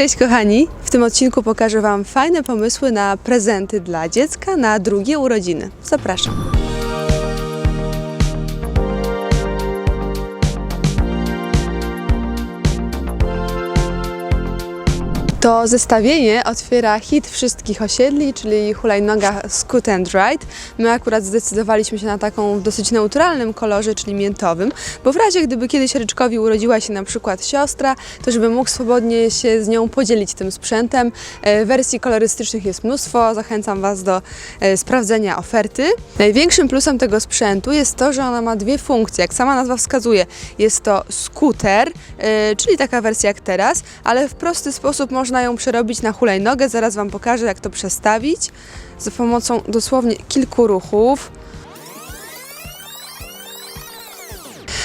Cześć kochani! W tym odcinku pokażę Wam fajne pomysły na prezenty dla dziecka na drugie urodziny. Zapraszam! To zestawienie otwiera hit wszystkich osiedli, czyli hulajnoga Scoot and Ride. My akurat zdecydowaliśmy się na taką w dosyć neutralnym kolorze, czyli miętowym, bo w razie gdyby kiedyś Ryczkowi urodziła się na przykład siostra, to żeby mógł swobodnie się z nią podzielić tym sprzętem. E, Wersji kolorystycznych jest mnóstwo, zachęcam Was do e, sprawdzenia oferty. Największym plusem tego sprzętu jest to, że ona ma dwie funkcje, jak sama nazwa wskazuje. Jest to skuter, e, czyli taka wersja jak teraz, ale w prosty sposób można ją przerobić na hulajnogę. Zaraz Wam pokażę, jak to przestawić za pomocą dosłownie kilku ruchów.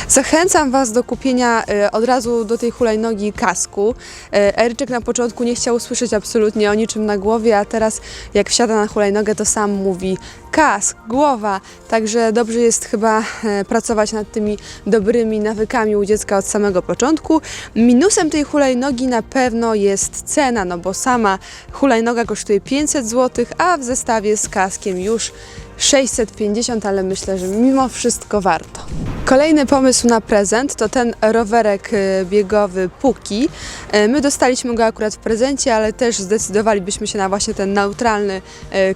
Zachęcam Was do kupienia e, od razu do tej hulajnogi kasku. E, Eryczek na początku nie chciał słyszeć absolutnie o niczym na głowie, a teraz jak wsiada na hulajnogę, to sam mówi kask, głowa. Także dobrze jest chyba e, pracować nad tymi dobrymi nawykami u dziecka od samego początku. Minusem tej hulajnogi na pewno jest cena, no bo sama hulajnoga kosztuje 500 zł, a w zestawie z kaskiem już 650, ale myślę, że mimo wszystko warto. Kolejny pomysł na prezent to ten rowerek y, biegowy Puki. Y, My dostaliśmy go akurat w prezencie, ale też zdecydowalibyśmy się na właśnie ten neutralny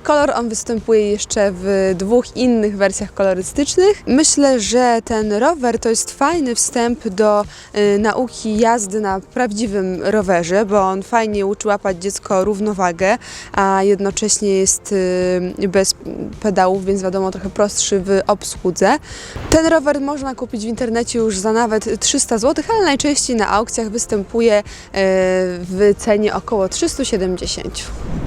kolor. On występuje jeszcze w dwóch innych wersjach kolorystycznych. Myślę, że ten rower to jest fajny wstęp do y, nauki jazdy na prawdziwym rowerze, bo on fajnie uczy łapać dziecko równowagę, a jednocześnie jest y, bez pedałów, więc wiadomo trochę prostszy w obsłudze. Ten rower można kupić w internecie już za nawet 300 zł, ale najczęściej na aukcjach występuje e, w cenie około 370.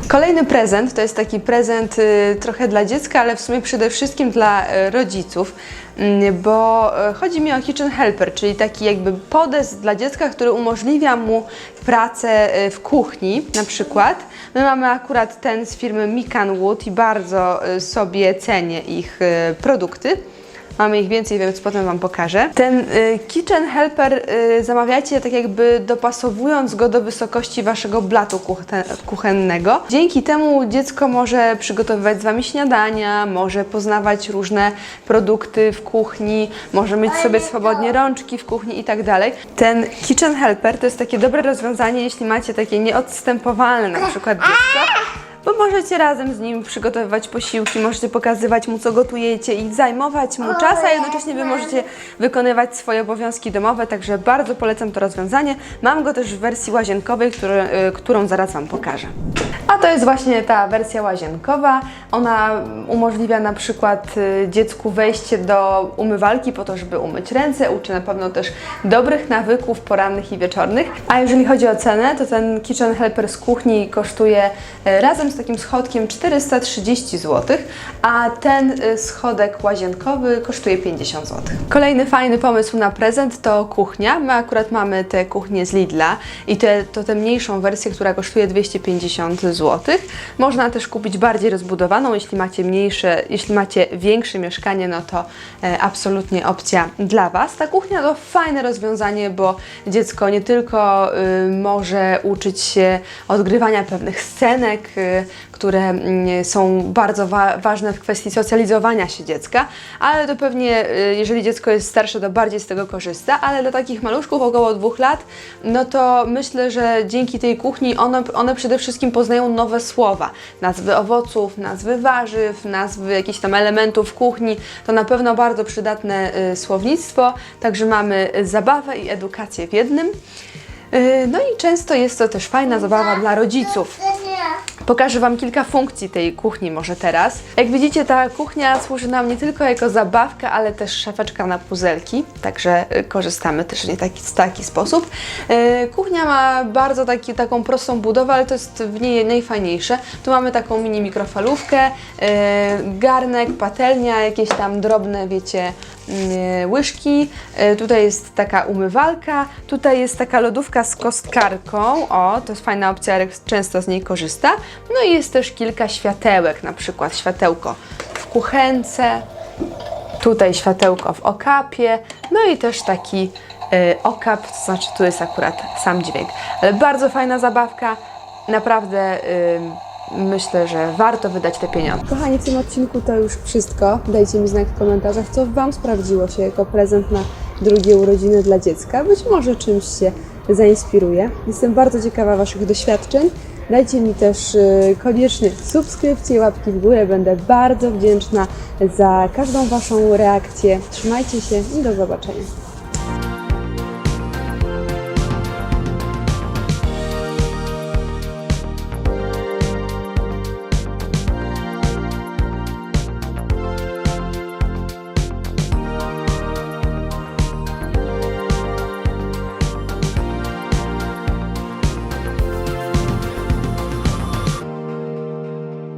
Kolejny prezent to jest taki prezent y, trochę dla dziecka, ale w sumie przede wszystkim dla e, rodziców, mm, bo e, chodzi mi o Kitchen Helper, czyli taki jakby podest dla dziecka, który umożliwia mu pracę w kuchni na przykład. My mamy akurat ten z firmy Mikan Wood i bardzo sobie cenię ich produkty. Mamy ich więcej, więc potem Wam pokażę. Ten y, Kitchen Helper y, zamawiacie tak jakby dopasowując go do wysokości Waszego blatu kuchen- kuchennego. Dzięki temu dziecko może przygotowywać z Wami śniadania, może poznawać różne produkty w kuchni, może mieć sobie swobodnie rączki w kuchni i tak dalej. Ten Kitchen Helper to jest takie dobre rozwiązanie, jeśli macie takie nieodstępowalne na przykład dziecko. Bo możecie razem z nim przygotowywać posiłki, możecie pokazywać mu, co gotujecie i zajmować mu czas, a jednocześnie Wy możecie wykonywać swoje obowiązki domowe, także bardzo polecam to rozwiązanie. Mam go też w wersji łazienkowej, które, y, którą zaraz Wam pokażę. A to jest właśnie ta wersja łazienkowa. Ona umożliwia na przykład y, dziecku wejście do umywalki po to, żeby umyć ręce, uczy na pewno też dobrych nawyków porannych i wieczornych. A jeżeli chodzi o cenę, to ten Kitchen Helper z kuchni kosztuje y, razem z takim schodkiem 430 zł, a ten y, schodek łazienkowy kosztuje 50 zł. Kolejny fajny pomysł na prezent to kuchnia. My akurat mamy tę kuchnię z Lidla i te, to tę mniejszą wersję, która kosztuje 250 zł. Można też kupić bardziej rozbudowaną, jeśli macie mniejsze, jeśli macie większe mieszkanie, no to e, absolutnie opcja dla Was. Ta kuchnia to fajne rozwiązanie, bo dziecko nie tylko y, może uczyć się odgrywania pewnych scenek, y, które mm, są bardzo wa- ważne w kwestii socjalizowania się dziecka, ale to pewnie, y, jeżeli dziecko jest starsze, to bardziej z tego korzysta, ale dla takich maluszków około dwóch lat, no to myślę, że dzięki tej kuchni one, one przede wszystkim poznają nowe słowa, nazwy owoców, nazwy warzyw, nazwy jakichś tam elementów kuchni, to na pewno bardzo przydatne y, słownictwo, także mamy zabawę i edukację w jednym. Y, No i często jest to też fajna zabawa dla rodziców. Pokażę Wam kilka funkcji tej kuchni może teraz. Jak widzicie, ta kuchnia służy nam nie tylko jako zabawka, ale też szafeczka na puzelki, także y, korzystamy też w taki, w taki sposób. Y, Kuchnia ma bardzo taki, taką prostą budowę, ale to jest w niej najfajniejsze. Tu mamy taką mini mikrofalówkę, y, garnek, patelnia, jakieś tam drobne, wiecie, łyżki. Y, Tutaj jest taka umywalka, tutaj jest taka lodówka z kostkarką. O, to jest fajna opcja, Jarek często z niej korzysta. No i jest też kilka światełek, na przykład światełko w kuchence, tutaj światełko w okapie, no i też taki y, okap, to znaczy tu jest akurat sam dźwięk. Ale bardzo fajna zabawka, naprawdę y, myślę, że warto wydać te pieniądze. Kochani, w tym odcinku to już wszystko. Dajcie mi znak w komentarzach, co Wam sprawdziło się jako prezent na drugie urodziny dla dziecka. Być może czymś się zainspiruje. Jestem bardzo ciekawa Waszych doświadczeń. Dajcie mi też y, koniecznie subskrypcję, łapki w górę. Będę bardzo wdzięczna za każdą Waszą reakcję. Trzymajcie się i do zobaczenia.